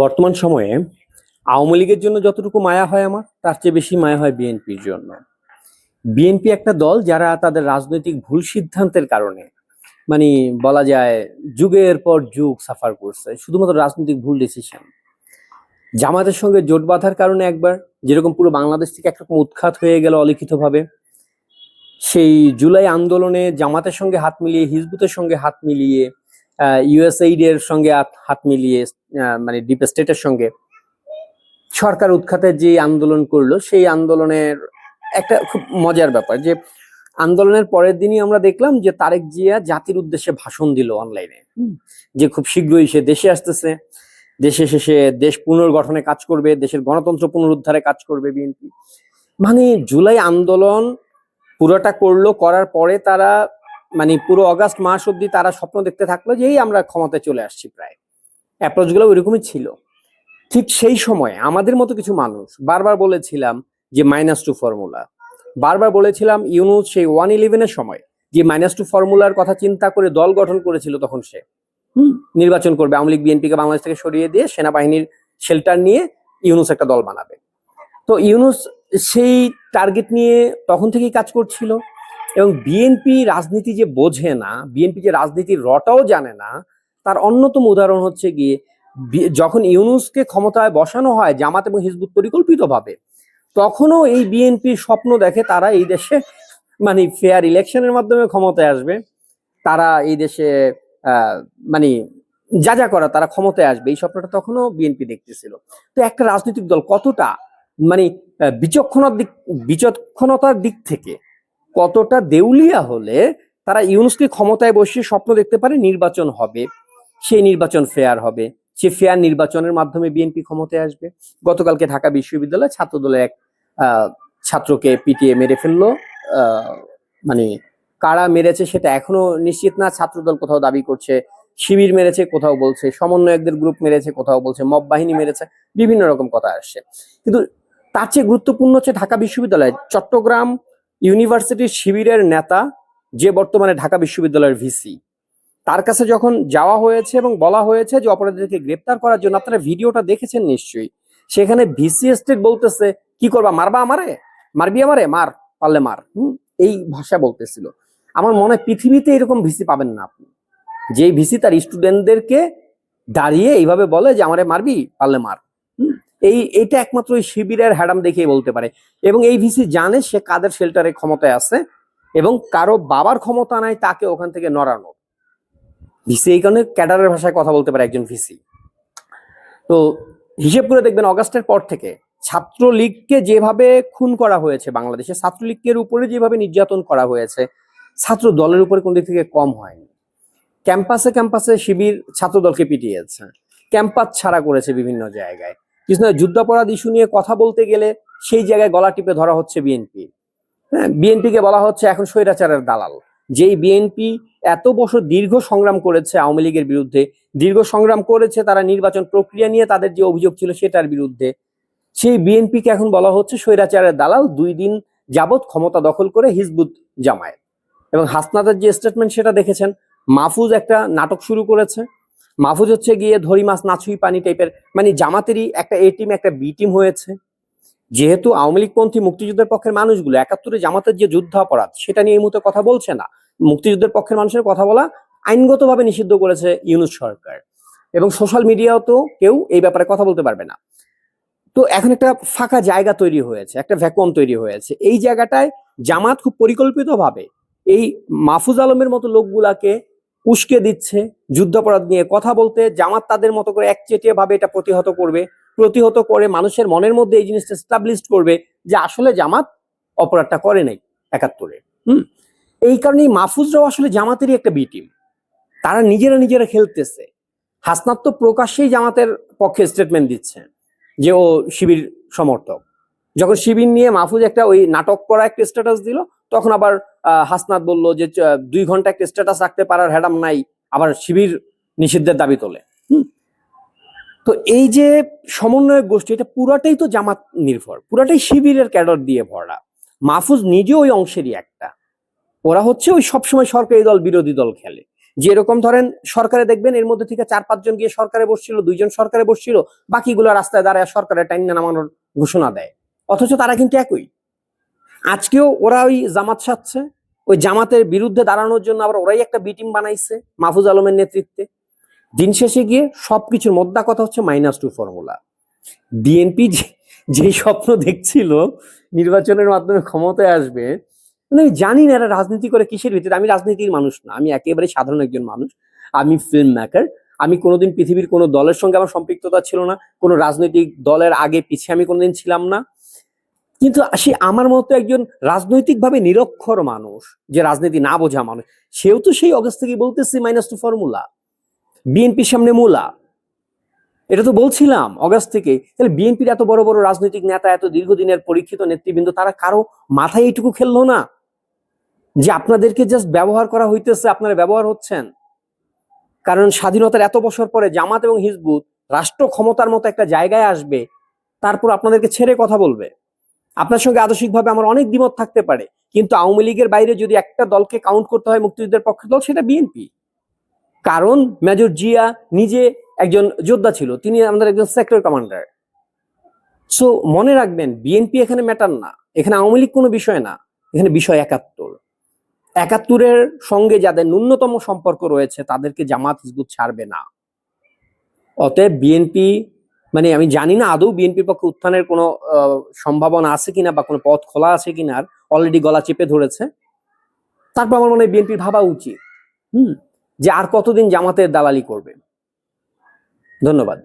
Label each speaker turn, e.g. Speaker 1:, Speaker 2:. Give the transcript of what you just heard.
Speaker 1: বর্তমান সময়ে আওয়ামী লীগের জন্য যতটুকু মায়া হয় আমার, তার চেয়ে বেশি মায়া হয় বিএনপির জন্য। বিএনপি একটা দল যারা তাদের রাজনৈতিক ভুল সিদ্ধান্তের কারণে মানে বলা যায় যুগের পর যুগ সাফার করছে। শুধুমাত্র রাজনৈতিক ভুল ডিসিশন জামাতের সঙ্গে জোট বাঁধার কারণে একবার, যেরকম পুরো বাংলাদেশ থেকে একরকম উৎখাত হয়ে গেল অলিখিতভাবে। সেই জুলাই আন্দোলনে জামাতের সঙ্গে হাত মিলিয়ে, হিজবুতের সঙ্গে হাত মিলিয়ে ইউএসএইড এর সঙ্গে হাত- মিলিয়ে মানে ডিপ স্টেটের সঙ্গে সরকার উৎখাতের যে আন্দোলন করল সেই আন্দোলনের একটা খুব মজার ব্যাপার যে আন্দোলনের পরের দিনই আমরা দেখলাম যে তারেক জিয়া জাতির উদ্দেশ্যে ভাষণ দিল অনলাইনে যে খুব শীঘ্রই সে দেশে আসতেছে দেশে শেষে দেশ পুনর্গঠনে কাজ করবে দেশের গণতন্ত্র পুনরুদ্ধারে কাজ করবে বিএনপি। মানে জুলাই আন্দোলন পুরোটা করল করার পরে তারা মানে পুরো অগাস্ট মাস অব্দি তারা স্বপ্ন দেখতে থাকল যে এই আমরা ক্ষমতায় চলে আসছি প্রায়। অ্যাপ্রোচগুলো ওইরকমই ছিল। ঠিক সেই সময় আমাদের মতো কিছু মানুষ বারবার বলেছিলাম যে মাইনাস টু ফর্মুলা বারবার বলেছিলাম ইউনুস সেই ওয়ান ইলেভেনের সময় যে মাইনাস টু ফর্মুলার কথা চিন্তা করে দল গঠন করেছিল তখন সে। হুম, নির্বাচন করবে আওয়ামী লীগ বিএনপিকে বাংলাদেশ থেকে সরিয়ে দিয়ে সেনাবাহিনীর শেল্টার নিয়ে ইউনুস একটা দল বানাবে। তো ইউনুস সেই টার্গেট নিয়ে তখন থেকেই কাজ করছিল। এবং বিএনপি রাজনীতি যে বোঝে না বিএনপি যে রাজনীতির রটাও জানে না, তার অন্যতম উদাহরণ হচ্ছে গিয়ে যখন ইউনুসকে ক্ষমতায় বসানো হয় জামাত এবং হিজবুত পরিকল্পিতভাবে, তখনও এই বিএনপির স্বপ্ন দেখে তারা এই দেশে মানে ফেয়ার ইলেকশনের মাধ্যমে ক্ষমতায় আসবে, তারা এই দেশে মানে যা যা করা তারা ক্ষমতায় আসবে, এই স্বপ্নটা তখনও বিএনপি দেখতেছিল। তো একটা রাজনৈতিক দল কতটা মানে বিচক্ষণার দিক, বিচক্ষণতার দিক থেকে কতটা দেউলিয়া হলে তারা ইউনুসকে ক্ষমতায় বসিয়ে স্বপ্ন দেখতে পারে নির্বাচন হবে সেই নির্বাচন ফেয়ার হবে, সে ফেয়ার নির্বাচনের মাধ্যমে বিএনপি ক্ষমতায় আসবে। গতকালকে ঢাকা বিশ্ববিদ্যালয়ে ছাত্র দলের এক ছাত্রকে পিটিয়ে মেরে ফেলল। মানে কারা মেরেছে সেটা এখনও নিশ্চিত না। ছাত্রদল কোথাও দাবি করছে, শিবির মেরেছে, কোথাও বলছে, সমন্বয়কদের গ্রুপ মেরেছে, কোথাও বলছে মব বাহিনী মেরেছে, বিভিন্ন রকম কথা আসছে। কিন্তু তার চেয়ে গুরুত্বপূর্ণ হচ্ছে ঢাকা বিশ্ববিদ্যালয়, চট্টগ্রাম ইউনিভার্সিটির শিবিরের নেতা, যে বর্তমানে ঢাকা বিশ্ববিদ্যালয়ের ভিসি। তার কাছে যখন যাওয়া হয়েছে এবং বলা হয়েছে যে অপরাধীদেরকে গ্রেপ্তার করার জন্য, আপনারা ভিডিওটা দেখেছেন নিশ্চয়ই। সেখানে ভিসি স্টেট বলতেছে, কি করবা, মারবা আমারে? মারবি আমারে? মার, পারলে মার। হুম, এই ভাষা বলতেছিল। আমার মনে হয় পৃথিবীতে এরকম ভিসি পাবেন না আপনি। যে ভিসি তার স্টুডেন্টদেরকে দাঁড়িয়ে এইভাবে বলে যে, আমারে মারবি, পারলে মার। এই, এটা একমাত্র ওই শিবিরের হ্যাডাম দেখেই বলতে পারে। এবং এই ভিসি জানে সে কাদের শেল্টারে ক্ষমতায় আছে এবং কারও বাবার ক্ষমতা নাই, তাকে ওখান থেকে নড়ানো। ভিসি এই কারণে ক্যাডারের ভাষায় কথা বলতে পারে একজন ভিসি। তো হিসেব করে দেখবেন অগাস্টের পর থেকে ছাত্রলীগকে যেভাবে খুন করা হয়েছে বাংলাদেশে, ছাত্রলীগের উপরে যেভাবে নির্যাতন করা হয়েছে, ছাত্র দলের উপরে কোন দিক থেকে কম হয়নি। ক্যাম্পাসে ক্যাম্পাসে শিবির ছাত্র দলকে পিটিয়েছে। ক্যাম্পাস ছাড়া করেছে বিভিন্ন জায়গায়। কিছু যুদ্ধাপরাধ ইস্যু নিয়ে কথা বলতে গেলে সেই জায়গায় গলা টিপে ধরা হচ্ছে বিএনপি। হ্যাঁ বিএনপিকে বলা হচ্ছে এখন স্বৈরাচারের দালাল। যেই বিএনপি এত বছর দীর্ঘ সংগ্রাম করেছে আওয়ামী লীগের বিরুদ্ধে, দীর্ঘ সংগ্রাম করেছে তারা নির্বাচন প্রক্রিয়া নিয়ে তাদের যে অভিযোগ ছিল সেটার বিরুদ্ধে, সেই বিএনপিকে এখন বলা হচ্ছে স্বৈরাচারের দালাল, দুই দিন যাবৎ ক্ষমতা দখল করে হিজবুত জামায়াত। এবং হাসনাতের যে স্টেটমেন্ট সেটা দেখেছেন, মাহফুজ একটা নাটক শুরু করেছে মাহফুজ হচ্ছে গিয়ে ধরি মাছ নাছুই পানি টাইপের মানে জামাতেরই একটা এ টিম একটা বি টিম হয়েছে। যেহেতু আওয়ামী লীগপন্থী মুক্তিযুদ্ধের পক্ষের মানুষগুলো, একাত্তরে জামাতের যে যুদ্ধ অপরাধ, সেটা নিয়ে এই মুহূর্তে কথা বলছে না। মুক্তিযুদ্ধের পক্ষের মানুষের কথা বলা আইনগতভাবে নিষিদ্ধ করেছে ইউনুস সরকার। এবং সোশ্যাল মিডিয়াও তো কেউ এই ব্যাপারে কথা বলতে পারবে না। তো এখন একটা ফাঁকা জায়গা তৈরি হয়েছে, একটা ভ্যাকুয়াম তৈরি হয়েছে। এই জায়গাটায় জামাত খুব পরিকল্পিতভাবে এই মাহফুজ আলমের মতো লোকগুলাকে উস্কে দিচ্ছে, যুদ্ধাপরাধ নিয়ে কথা বলতে, জামাত তাদের মতো করে একচেটিয়া ভাবে এটা প্রতিহত করবে, প্রতিহত করে মানুষের মনের মধ্যে এই জিনিসটা স্টাবলিশ করবে যে আসলে জামাত অপরাধটা করে নাই একাত্তরে। হুম? এই কারণেই মাহফুজরাও আসলে জামাতেরই একটা বি টিম তারা নিজেরা নিজেরা খেলতেছে। হাসনাত তো প্রকাশ্যেই জামাতের পক্ষে স্টেটমেন্ট দিচ্ছে যে ও শিবির সমর্থক। যখন শিবির নিয়ে মাহফুজ একটা ওই নাটক করা একটা স্ট্যাটাস দিল, তখন আবার হাসনাত বলল যে দুই ঘণ্টা একটা স্ট্যাটাস রাখতে পারার হ্যাডাম নাই, আবার শিবির নিষিদ্ধের দাবি তোলে? তো এই যে সমন্বয়ক গোষ্ঠী, এটা পুরাটাই তো জামাত নির্ভর, পুরাটাই শিবিরের ক্যাডর দিয়ে ভরা। মাহফুজ নিজেও ওই অংশেরই একটা। ওরা হচ্ছে ওই সবসময় সরকারি দল, বিরোধী দল খেলে। যে এরকম ধরেন, সরকারে দেখবেন, এর মধ্যে থেকে চার পাঁচজন গিয়ে সরকারে বসছিল, দুইজন সরকারে বসছিল, বাকিগুলো রাস্তায় দাঁড়ায় সরকারের টাইম নামানোর ঘোষণা দেয়। অথচ তারা কিন্তু একই। আজকেও ওরা ওই জামাত সাজছে। ওই জামাতের বিরুদ্ধে দাঁড়ানোর জন্য আবার ওরাই একটা বি টিম বানাইছে মাহফুজ আলমের নেতৃত্বে। দিন শেষে গিয়ে সবকিছুর মোদ্দা কথা হচ্ছে মাইনাস টু ফর্মুলা বিএনপি যে স্বপ্ন দেখছিল নির্বাচনের মাধ্যমে ক্ষমতায় আসবে মানে আমি জানি না এরা রাজনীতি করে কিসের ভিত্তিতে। আমি রাজনীতির মানুষ না, আমি একেবারে সাধারণ একজন মানুষ। আমি ফিল্ম মেকার আমি কোনোদিন পৃথিবীর কোনো দলের সঙ্গে আমার সম্পৃক্ততা ছিল না, কোনো রাজনৈতিক দলের আগে পিছিয়ে আমি কোনোদিন ছিলাম না। কিন্তু সে আমার মতো একজন রাজনৈতিকভাবে নিরক্ষর মানুষ, যে রাজনীতি না বোঝা মানুষ, সেও তো সেই অগস্ট থেকে বলতেছে মাইনাস টু ফর্মুলা বিএনপির সামনে মূলা। এটা তো বলছিলাম অগাস্ট থেকে। তাহলে বিএনপির এত বড় বড় রাজনৈতিক নেতা, এত দীর্ঘদিনের পরীক্ষিত নেতৃবৃন্দ, তারা কারও মাথায় এইটুকু খেললো না? যে আপনাদেরকে জাস্ট ব্যবহার করা হইতেছে, আপনারা ব্যবহার হচ্ছেন। কারণ স্বাধীনতার এত বছর পরে জামাত এবং হিজবুত রাষ্ট্র ক্ষমতার মতো একটা জায়গায় আসবে, তারপর আপনাদেরকে ছেড়ে কথা বলবে। আপনার সঙ্গে আদর্শিকভাবে আমার অনেক দ্বিমত থাকতে পারে, কিন্তু আওয়ামী লীগের বাইরে যদি একটা দলকে কাউন্ট করতে হয় মুক্তিযুদ্ধের পক্ষের দল, সেটা বিএনপি কারণ মেজর জিয়া নিজে একজন যোদ্ধা ছিল, তিনি আমাদের একজন সেক্টর কমান্ডার সো মনে রাখবেন বিএনপি এখানে ম্যাটার না। এখানে আওয়ামী লীগ কোনো বিষয় না, এখানে বিষয় একাত্তর। একাত্তরের সঙ্গে যাদের ন্যূনতম সম্পর্ক রয়েছে, তাদেরকে জামাত হিজবুত ছাড়বে না। অতএব বিএনপি মানে আমি জানি না আদৌ বিএনপির পক্ষে উত্থানের কোনো সম্ভাবনা আছে কিনা বা কোনো পথ খোলা আছে কিনা অলরেডি গলা চেপে ধরেছে। তারপর আমার মনে হয় বিএনপির ভাবা উচিত। হুম? যে আর কতদিন জামাতের দালালি করবে। ধন্যবাদ।